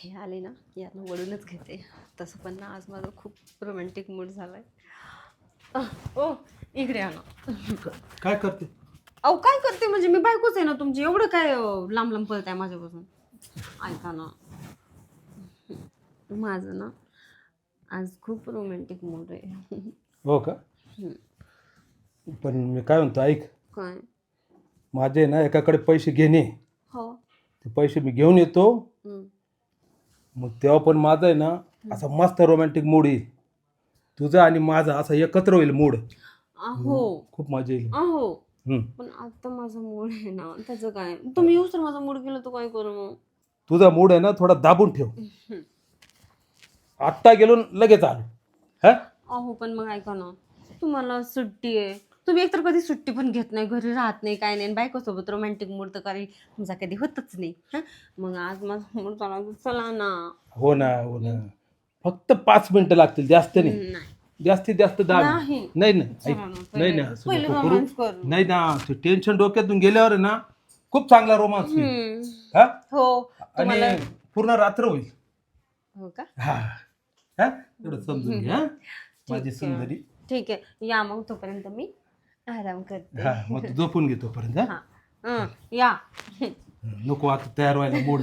हे आले ना यांना वळूनच घेते. तसं पण ना आज माझा खूप रोमॅन्टिक मूड झालाय. अह, ओ इकडे आणा. काय करते? अहो काय करते? म्हणजे मी बायकोच आहे ना तुमची. एवढं काय अं, लांब लांब पळत आहे माझ्यापासून. ऐका ना. माझं ना आज खूप रोमॅन्टिक मूड आहे. हो का? पण मी काय म्हणतो ऐक. काय? माझे ना एकाकडे पैसे घेणे. हो. ते पैसे मी घेऊन येतो. हम्म. मग तेव्हा पण माझा आहे ना असा मस्त रोमॅन्टिक मूड येईल. तुझा आणि माझा असा एकत्र होईल मूड अहो. खूप मजा येईल. अहो. हम्म. पण आता माझा मूड आहे ना त्याचं काय? तुम्ही येऊस तर माझा मूड केला तर काय करू मग? तुझा मूड आहे ना थोडा दाबून ठेव. आत्ता गेलो न लगेच आलो. हा? अहो पण मग ऐका ना तुम्हाला सुट्टी आहे. तुम्ही एकतर कधी सुट्टी पण घेत नाही घरी राहत नाही काय नाही बायकोसोबत रोमॅन्टिक मूड तर काही तुमचा कधी होतच नाही हं? मग आज माझा मूड चला चला ना हो ना हो ना फक्त पाच मिनिटं लागतील जास्त नाही नाही जास्तीत जास्त दहा नाही. मिनिटं. नाही नाही ऐक. चला ना, नाही पहिले- नाही असं पहिले नको करू. romance करू. नाही ना ते टेन्शन डोक्यातून गेल्यावर आहे ना खूप चांगला रोमांस होईल हम्म. हा हो आणि तुम्हाला पूर्ण रात्र होईल हो का हा हा एवढं समजून घ्या माझी सुंदरी ठीक आहे या मग तोपर्यंत मी आराम करते. हा मग तू झोपून घे तोपर्यंत हा? हा. हं, या. नको आता तयार व्हायला मूड.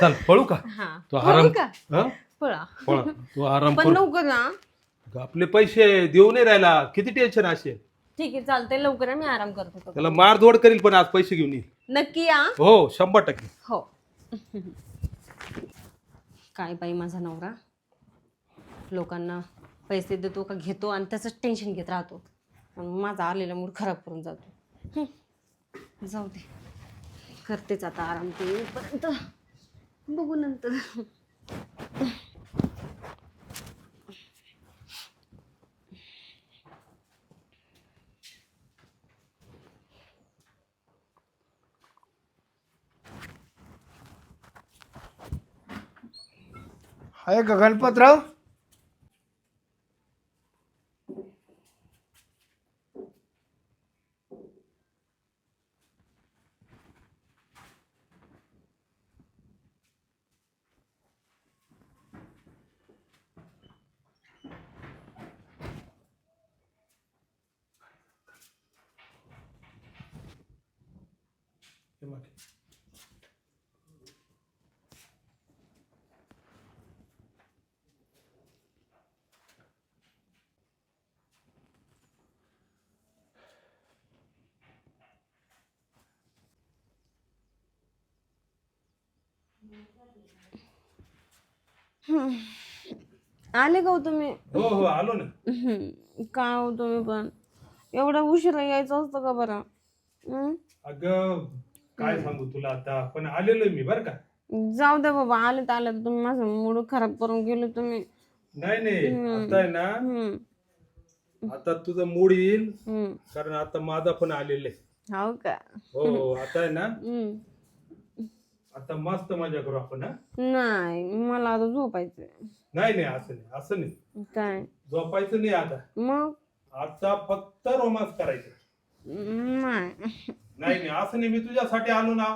चल पळू का? हा. तो पळू आराम का? हा? पळा. पळा. तू आराम पण कर. लवकर ना. आपले पैसे देऊ नाही राहिला. किती टेन्शन असेल ठीक आहे चालतंय. लवकर मी आराम करते त्याला मारधोड करील पण आज पैसे घेऊन येईल. नक्की या हो शंभर टक्के. हो. काय बाई माझा नवरा? लोकांना पैसे देतो का घेतो आणि त्याचंच टेन्शन घेत राहतो. आणि माझा आलेला मूड खराब करून जातो. जाऊ दे. करतेच आता आराम ते येईपर्यंत. बघू नंतर. आहे का गणपतराव आले का हो तुम्ही? हो हो आलो ना. हं. काय हो तुम्ही पण? एवढा उशिरा यायचं असतं का बरं? हं? अगं काय सांगू तुला आता? पण आलेलो मी बर का? जाऊ दे बाबा आले तर आले तुम्ही माझा मूड खराब करून गेले तुम्ही. नाही नाही. आता आहे ना. आता तुझं मूड येईल. कारण आता माझा पण आलेलं आहे. हो का? हो हो आता आहे ना. आता मस्त मजा करू आपण हा? नाही मला आता झोपायचंय. नाही नाही असं नाही असं नाही. काय? झोपायचं नाही आता. मग? आता फक्त रोमांस करायचं. नाही. असं नाही मी तुझ्यासाठी आलो ना.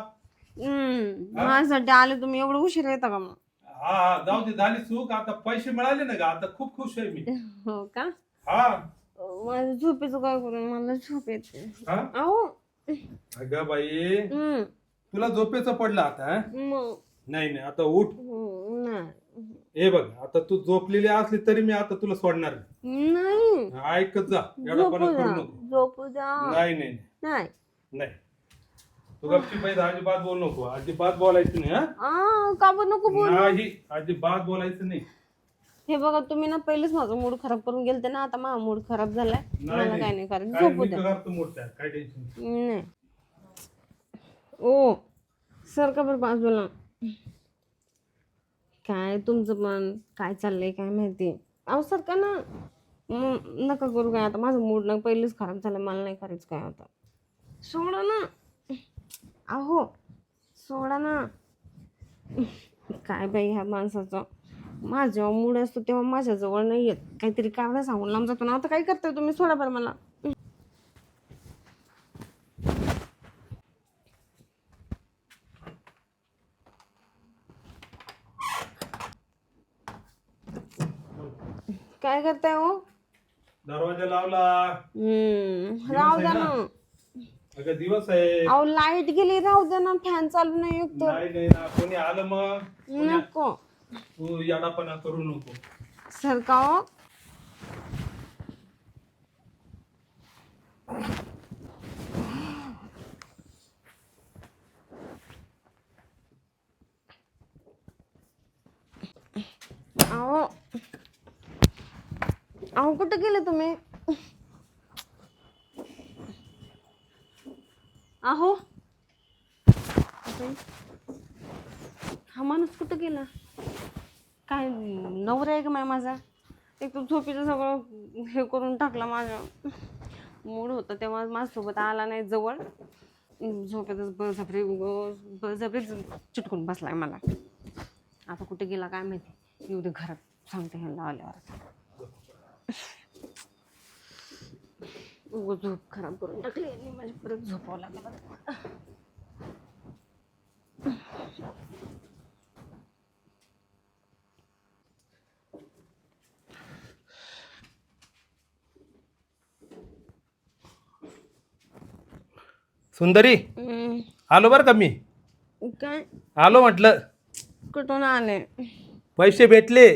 माझ्यासाठी आले तुम्ही एवढं उशीर येता का मग? हा हा जाऊ दे झाली चूक. आता पैसे मिळाले ना का आता खूप खुश आहे मी. हो का? हा. माझ्या झोपेचं काय करू? मला झोप येते. हा? अहो. अगं बाई. तुला झोपेचं पडलं आता हा? मग. नाही नाही आता उठ. हं. नाही. हे बघ आता तू झोपलेली असली तरी मी आता तुला सोडणार नाही. नाही. ऐकत जा झोपू एवढा द्या. करू नको. झोपू द्या. नाही नाही. नाही. नाही. तू गपची पाहिजे अजिबात बोल नको. अजिबात बोलायचं नाही हा? आ, का पण नको बोल? नाही अजिबात बोलायचं नाही. हे बघा तुम्ही ना पहिलेच माझा मूड खराब करून गेलते ना आता माझा मूड खराब झालाय. मला काय नाही करायचं. काय झोपू मी द्या. करतो मोठ्या काय टेन्शन नाही. ओ सारखा बरं बाजूला काय तुमचं पण काय चाललंय काय माहिती? अहो सारखा ना म, नका करू काय आता. माझं मूड ना पहिलेच खराब झालं मला नाही करायचं काय आता. सोडा ना. अहो सोडा ना. काय बाई ह्या माणसाचं? माझ्या जेव्हा मूड असतो तेव्हा माझ्याजवळ नाही येत. काहीतरी कारण सांगून लांब जातो ना. आता काय करताय तुम्ही? सोडा बरं मला. काय करताय हो? दरवाजा लावला. हम्म राहू द्या ना. अगं दिवस आहे अहो लाईट गेली राहू द्या ना फॅन चालू नाही एक तर नाही नाही ना कोणी आलं मग नको। तू याडापणा करू नको। सर हो? अहो अहो कुठं गेले तुम्ही? अहो हा माणूस कुठं गेला? काय नवरा आहे का माय माझा? एक तर झोपीचं सगळं हे करून टाकलं माझं मूड होतं तेव्हा माझ्यासोबत आला नाही जवळ. झोपेतच बळजबरी बळजबरी चिटकून बसलाय मला. आता कुठे गेला काय माहिती? येऊ दे घरात. सांगते ह्यांना आल्यावर. झोप खराब करून टाकली. यांनी माझी परत झोपावं लागलं. सुंदरी आलो बरं का मी? काय? आलो म्हटलं. कुठून आले? पैसे भेटले.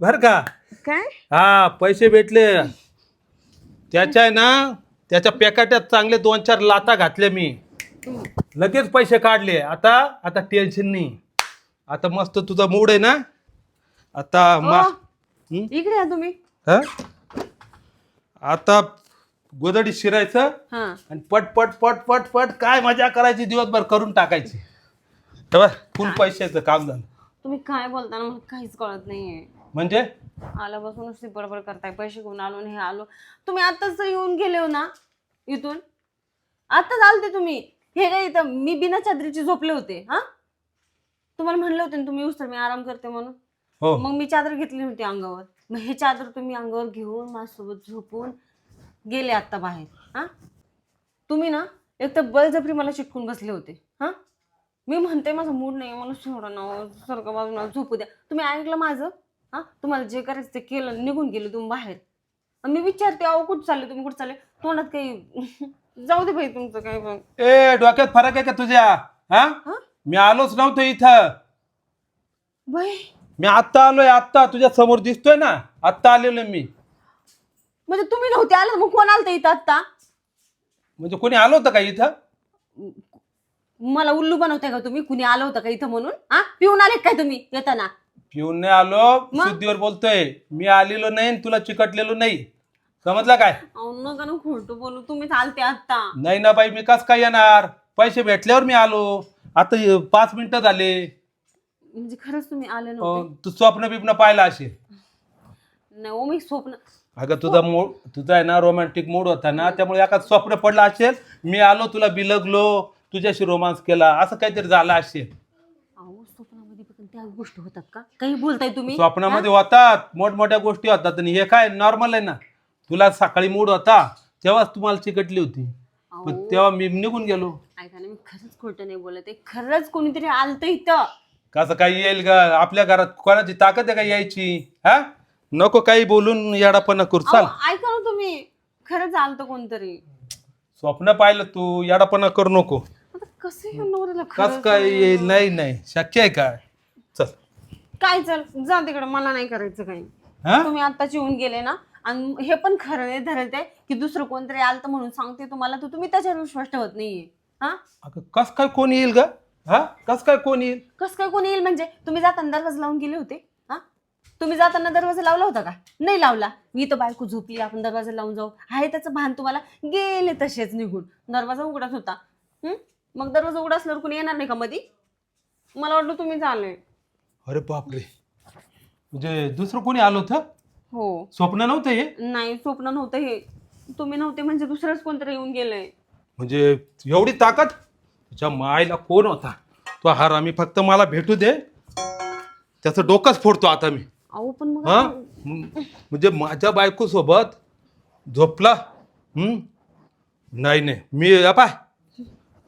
बर का? काय? हा पैसे भेटले. त्याच्या आहे ना त्याच्या पॅकेटात चांगले दोन चार लाता घातले मी. लगेच पैसे काढले. आता आता टेन्शन नाही. आता मस्त तुझा मूड आहे ना? आता मा हं? इकडे या तुम्ही. हा? आता गोदडी शिरायचं हा. आणि पट पट पट पट पट काय मजा करायची दिवसभर करून टाकायची. तेव्हा फुल पैशाचं काम झालं. तुम्ही काय बोलताना मला काहीच कळत नाहीये. म्हणजे? आल्यापासून नुसती बरोबर करताय पैसे घेऊन आलो आणि हे आलो. तुम्ही आताच येऊन गेले हो ना इथून. आताच आलते तुम्ही. हे काय इथं मी बिना चादरीची झोपले होते हा? तुम्हाला म्हणलं होतं ना तुम्ही तर मी आराम करते म्हणून. हो. मग मी चादर घेतली होती अंगावर. मग हे चादर तुम्ही अंगावर घेऊन माझ्यासोबत झोपून गेले आत्ता बाहेर हा? तुम्ही ना एक तर बळजबरी मला चिटकून बसले होते हा? मी म्हणते माझा मूड नाही मला सोडा ना सारखं बाजूला झोपू द्या. तुम्ही ऐकलं माझं? हा तुम्हाला जे करायचं ते केलं निघून गेले तुम्ही बाहेर. आणि मी विचारते अहो कुठं चालले तुम्ही? कुठं चालले? तोंडात काही जाऊ दे भाई तुमचं काही पण. ए डोक्यात फरक आहे का तुझ्या? हा? हा? मी आलोच नव्हतो इथं. बाई. मी आत्ता आलोय आत्ता. तुझ्या समोर दिसतोय ना? आत्ता आलेलो मी. म्हणजे तुम्ही नव्हते आलं मग कोण आलं इथं आत्ता? म्हणजे कोणी आलं होतं का इथं? मला उल्लू बनवताय का तुम्ही? कुणी आलं होतं का इथं म्हणून? हा? पिऊन आले काय तुम्ही येताना? पिऊन नाही आलो मग? शुद्धीवर बोलतोय. मी आलेलो नाही आणि तुला चिकटलेलो नाही. समजलं काय? अहो नका ना खोटं बोलू. तुम्ही चालते आत्ता. नाही ना बाई मी कस काय येणार? पैसे भेटल्यावर मी आलो. आता हे पाच मिनिटं झाले. म्हणजे खरंच तुम्ही आले अं, नव्हते. तू स्वप्न बिप्न पाहिलं असेल नाही हो मी स्वप्न अगं तुझा मूड तुझा आहे ना रोमॅन्टिक मूड होता ना त्यामुळे एका स्वप्न पडलं असेल मी आलो तुला बिलगलो तुझ्याशी रोमांस केला असं काहीतरी झालं असेल अहो स्वप्नामध्ये पण त्या गोष्टी होतात का? काही बोलताय तुम्ही? स्वप्नामध्ये होतात मोठमोठ्या गोष्टी होतात. आणि हे काय नॉर्मल आहे ना? तुला सकाळी मूड होता तेव्हाच तुम्हाला चिकटली होती. अहो, तेव्हा मी निघून गेलो. ऐका ना मी खरंच खोटं नाही बोलत आहे. खरंच कोणीतरी आलत इथं. कसं काही येईल का आपल्या घरात कोणाची ताकद आहे का यायची? हा? नको काही बोलून येडापणा करू. चाल. अहो, ऐका ना तुम्ही. खरंच आलत कोणतरी. स्वप्न पाहिलं तू येडापणा करू नको. आता कसं नवऱ्याला कस खरंच काय येईल? नाही नाही. शक्य आहे काय काय चल जा तिकडे मला नाही करायचं काही. हा? तुम्ही आत्ताच येऊन गेले ना आणि हे पण खरं नाही धरत आहे की दुसरं कोणतरी आलतं म्हणून सांगते तुम्हाला तर तुम्ही त्याच्यावर विश्वास ठेवत नाहीये. हा? अगं, कस काय कोण येईल का हा? कस काय कोण येईल? कसं काय कोणी येईल म्हणजे? तुम्ही जाताना दरवाजा लावून गेले होते हा? तुम्ही जाताना दरवाजा लावला होता का? नाही लावला. मी तर बायको झोपली आपण दरवाजा लावून जाऊ. आहे त्याचं भान तुम्हाला. गेले तसेच निघून. दरवाजा उघडाच होता. हं? मग दरवाजा उघडा असल्यावर कोणी येणार नाही का मधी? मला वाटलं तुम्ही आले अरे बापरे. म्हणजे दुसरं कोणी आलं होतं? हो. स्वप्न नव्हतं हे? नाही स्वप्न नव्हतं हे. तुम्ही नव्हते म्हणजे दुसरंच कोणतरी येऊन गेलंय. म्हणजे एवढी ताकद? तुझ्या मायला कोण होता? तो हार आम्ही फक्त मला भेटू दे. त्याचं डोकंच फोडतो आता मी. अहो पण मग हा? आता- म्हणजे माझ्या बायको सोबत झोपला? नाही नाही. मी या पाय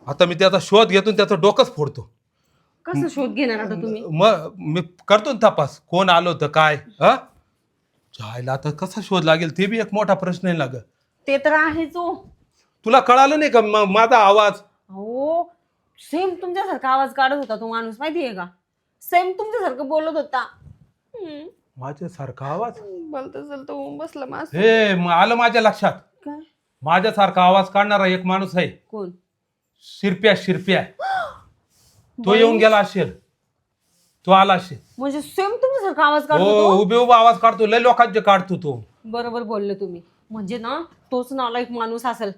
आता मी त्याचा शोध घेतो आणि त्याचं डोकंच फोडतो. कसं शोध घेणार आता तुम्ही? मग मी करतो ना तपास. कोण आलं होतं काय? हा? जायला आता कसा शोध लागेल? ते बी एक मोठा प्रश्न आहे लाग ते तर आहेच हो. तुला कळालं नाही का म- माझा आवाज? हो सेम तुमच्यासारखा आवाज काढत होता तो माणूस माहितीये का? सेम तुमच्यासारखं बोलत होता. हम्म. माझ्यासारखा आवाज? बोलता चालतं होऊन बसला मास हे म- आलं माझ्या लक्षात. काय? माझ्यासारखा आवाज काढणारा एक माणूस आहे. कोण? शिरप्या शिरप्या. तो येऊन गेला असेल. तो आला असेल. म्हणजे सेम तुमच्यासारखा आवाज काढत हो उभे उभा आवाज काढतो लय लोकांचे काढतो तो. बरोबर बोलले तुम्ही. म्हणजे ना तोच नालायक माणूस असेल.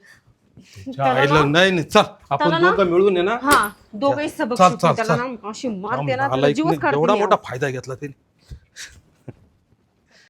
नाही नाही चल आपण ना- दोघं मिळून आहे ना. हा दोघेही सबक चल, शिकतील. चल, त्याला चल. ना अशी मारते ना त्याला जीवच काढते एवढा मी मोठा. फायदा घेतला त्यांनी.